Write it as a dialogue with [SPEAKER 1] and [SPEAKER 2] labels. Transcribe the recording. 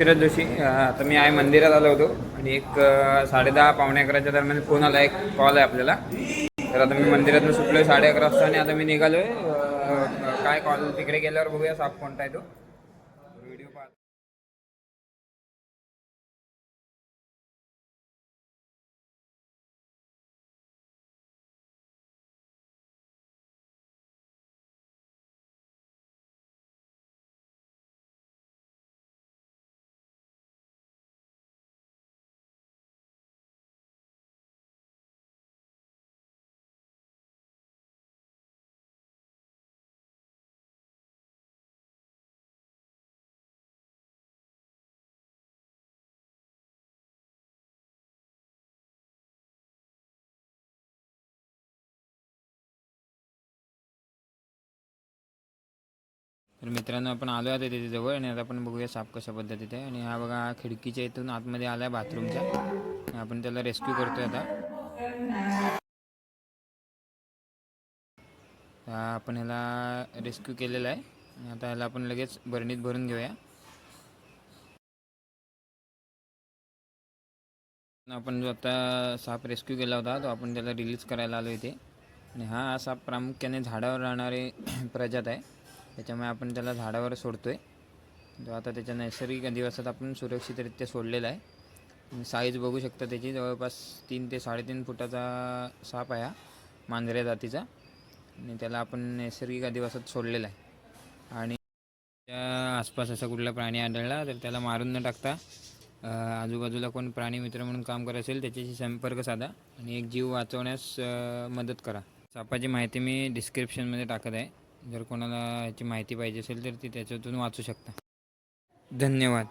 [SPEAKER 1] फिरत जोशी आता मी आहे मंदिरात आलो होतो आणि एक साडे साडेदहा पावणे अकराच्या दरम्यान फोन आला एक कॉल आहे आपल्याला. तर आता मी मंदिरातून सुटलो आहे साडे अकरा वाजता आणि आता मी निघालो आहे काय कॉल तिकडे गेल्यावर बघूया साप कोणता आहे तो. व्हिडिओ पाहतो. तर मित्रांनो आपण आलो आहे तिथे जवळ आणि आता आपण बघूया साप कशा पद्धतीत आहे. आणि हा बघा खिडकीच्या इथून आतमध्ये आला आहे बाथरूमच्या आपण त्याला रेस्क्यू करतोय आता. आपण ह्याला रेस्क्यू केलेला आहे. आता ह्याला आपण लगेच बरणीत भरून घेऊया. आपण जो आता साप रेस्क्यू केला होता तो आपण त्याला रिलीज करायला आलो इथे. आणि हा साप प्रामुख्याने झाडावर राहणारे प्रजात आहे. त्याच्यामुळे आपण त्याला झाडावर सोडतो आहे तो आता त्याच्या नैसर्गिक अधिवासात आपण सुरक्षितरित्या सोडलेला आहे. साईज बघू शकता त्याची. जवळपास तीन ते साडेतीन फुटाचा साप आहे हा मांजऱ्या जातीचा. आणि त्याला आपण नैसर्गिक अधिवासात सोडलेला आहे. आणि त्या आसपास असा कुठला प्राणी आढळला तर त्याला मारून न टाकता आजूबाजूला कोण प्राणी मित्र म्हणून काम करत असेल त्याच्याशी संपर्क साधा आणि एक जीव वाचवण्यास मदत करा. सापाची माहिती मी डिस्क्रिप्शनमध्ये टाकत आहे. जर कोणाला याची माहिती पाहिजे असेल तर ती त्याच्यातून वाचू शकता. धन्यवाद.